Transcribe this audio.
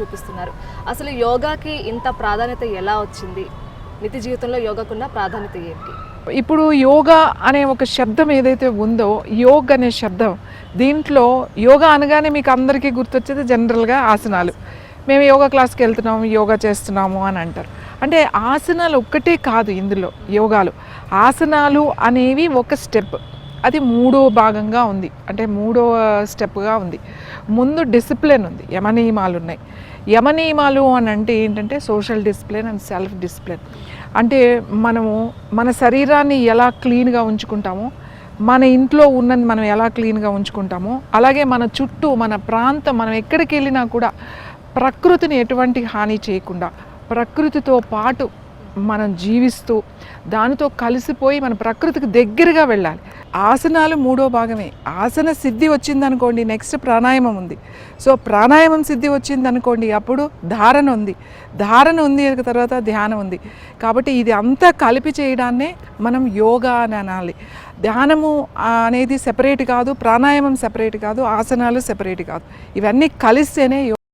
చూపిస్తున్నారు. అసలు యోగాకి ఇంత ప్రాధాన్యత ఎలా వచ్చింది? నిత్య జీవితంలో యోగాకున్న ప్రాధాన్యత ఏంటి? ఇప్పుడు యోగా అనే ఒక శబ్దం ఏదైతే ఉందో యోగ్ అనే శబ్దం దీంట్లో యోగా అనగానే మీకు అందరికీ గుర్తొచ్చేది జనరల్గా ఆసనాలు. మేము యోగా క్లాస్కి వెళ్తున్నాము యోగా చేస్తున్నాము అని అంటారు. అంటే ఆసనాలు ఒక్కటే కాదు ఇందులో యోగాలు. ఆసనాలు అనేవి ఒక స్టెప్. అది మూడో భాగంగా ఉంది. అంటే మూడో స్టెప్గా ఉంది. ముందు డిసిప్లిన్ ఉంది. యమనియమాలు ఉన్నాయి. యమనియమాలు అని అంటే ఏంటంటే social discipline and self discipline. అంటే మనము మన శరీరాన్ని ఎలా క్లీన్గా ఉంచుకుంటామో మన ఇంట్లో ఉన్నది మనం ఎలా క్లీన్గా ఉంచుకుంటామో అలాగే మన చుట్టూ మన ప్రాంతం మనం ఎక్కడికి వెళ్ళినా కూడా ప్రకృతిని ఎటువంటి హాని చేయకుండా ప్రకృతితో పాటు మనం జీవిస్తూ దానితో కలిసిపోయి మన ప్రకృతికి దగ్గరగా వెళ్ళాలి. ఆసనాలు మూడో భాగమే. ఆసన సిద్ధి వచ్చిందనుకోండి నెక్స్ట్ ప్రాణాయామం ఉంది. సో ప్రాణాయామం సిద్ధి వచ్చిందనుకోండి అప్పుడు ధారణ ఉంది. ధారణ ఉంది తర్వాత ధ్యానం ఉంది. కాబట్టి ఇది అంతా కలిపి చేయడాన్నే మనం యోగా అని అనాలి. ధ్యానము అనేది సెపరేట్ కాదు ప్రాణాయామం సెపరేట్ కాదు ఆసనాలు సెపరేట్ కాదు. ఇవన్నీ కలిస్తేనే